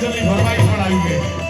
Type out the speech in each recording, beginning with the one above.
ડીઝલની ભરવાઈ પણ આવી ગઈ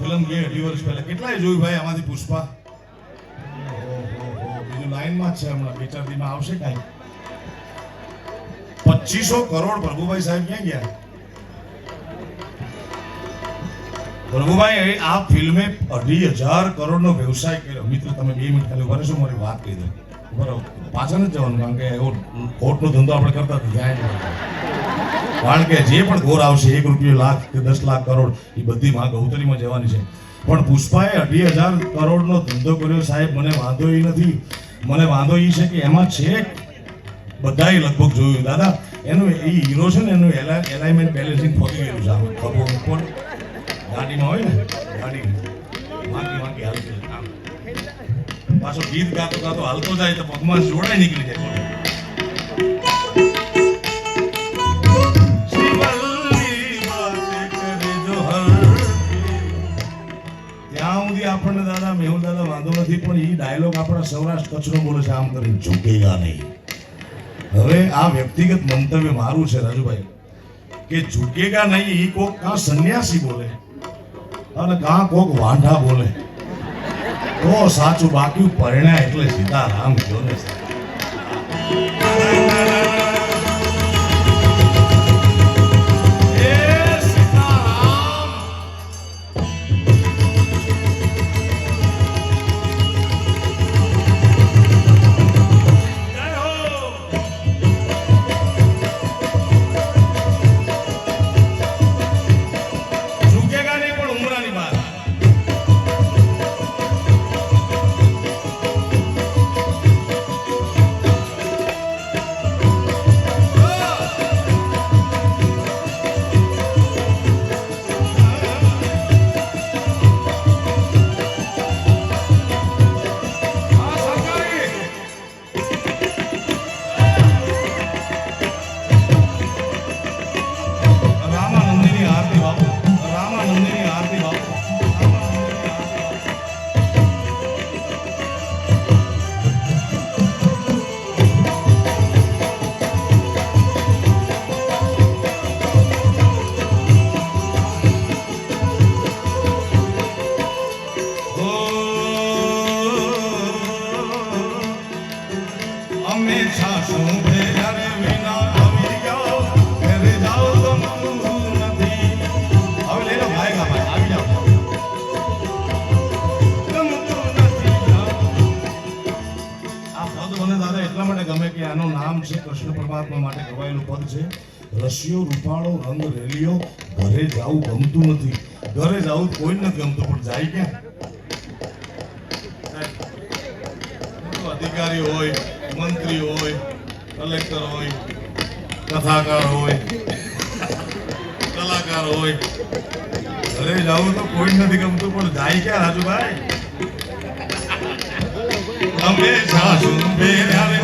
ફિલ્મ ગઈ અઢી વર્ષ પહેલા. કેટલાય જોયું ભાઈ આમાંથી પુષ્પા? બીજું લાઈનમાં જ છે હમણાં. બે ચાર દીમાં આવશે કાંઈ? પચીસો કરોડ પ્રભુભાઈ સાહેબ ક્યાં ગયા? પ્રભુભાઈ આ ફિલ્મે અઢી હજાર કરોડનો વ્યવસાય કર્યો. મિત્રો, તમે બે મિનિટ ખાલી ઊભા રહેશો મારી વાત કહી દો બરાબર પાછા નથી જવાનું, કારણ કે એવો ખોટનો ધંધો આપણે કરતા હતા. કારણ કે જે પણ ઘોર આવશે, એક રૂપિયો લાખ કે દસ લાખ કરોડ, એ બધી માં ગૌતરીમાં જવાની છે. પણ પુષ્પાએ અઢી હજાર કરોડનો ધંધો કર્યો સાહેબ, મને વાંધો એ નથી. મને વાંધો એ છે કે એમાં છે બધાએ લગભગ જોયું. દાદા, એનું એ હીરો છે ને, એનું એલાઇમેન્ટ બેલેન્સિંગ ફોકી ગયેલું છે. આમ ખભો ઉપર ગાડીમાં હોય ને, ગાડી. વાંકી વાંકી હાલતી પાછો ગીત ગાતો ગાતો હાલતો જાય તો પગમાં જોડાઈ નીકળી જાય. સુધી આપણને દાદા, મેહુલ દાદા, વાંધો નથી, પણ એ ડાયલોગ આપણા સૌરાષ્ટ્ર કચ્છનો બોલે છે, આમ કરીને ઝૂકેગા નહીં. હવે આ વ્યક્તિગત મંતવ્ય મારું છે, રાજુભાઈ, કે ઝૂકેગા નહીં એ કોક કાં સંન્યાસી બોલે અને કાં કોક વાંઢા બોલે. તો સાચું, બાકી પરિણામ એટલે સીતારામ કયો ને? પરમાત્મા માટે ગવાયેલું પદ છે. રસિયો રૂપાળો, રંગ, રેલીઓ, ઘરે જવું ગમતું નથી. ઘરે જવું કોઈ નથી ગમતું, પણ જાય ક્યાં? અધિકારી હોય, મંત્રી હોય, કલેક્ટર હોય, કથાકાર હોય, કલાકાર હોય. ઘરે જાવું તો કોઈ નથી ગમતું, પણ જાય ક્યાં, રાજુભાઈ? અમે શું બેરાવે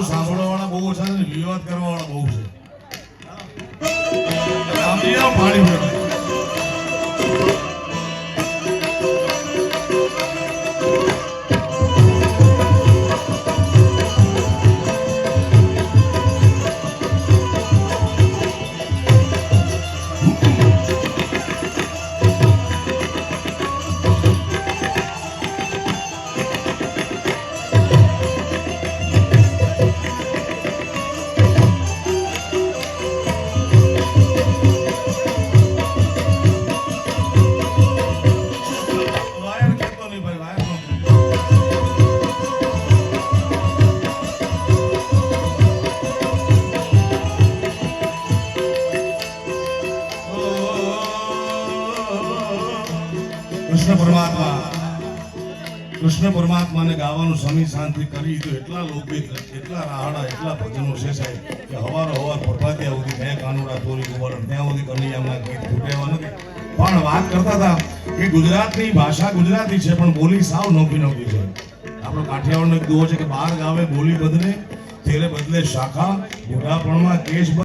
સારું સાંભળવા વાળા બહુ ઓછા છે વિવાદ કરવા વાળા બહુ છે પાણી ભરો. કૃષ્ણ પરમાત્મા, કૃષ્ણ પરમાત્માને ગાવાનું સમી શાંતિ કરી તો એટલા લોકગીત એટલા રાહડા, એટલા ભજનો છે સાહેબ, કે હવારો હવાર પ્રભાત્યા સુધી મેં કાનુડા, તોરી કુંવર ત્યાં સુધી કનૈયામાં ગીત ફૂટેવા નથી. પણ વાત કરતા હતા કે ગુજરાતની ભાષા ગુજરાતી છે, પણ બોલી સાવ નોખી નોખી છે. આપણો કાઠિયાવાડનો એક દુહો છે કે બહાર ગાવે બોલી બદલે, તેરે બદલે શાખા, બુઢાપણમાં કેશ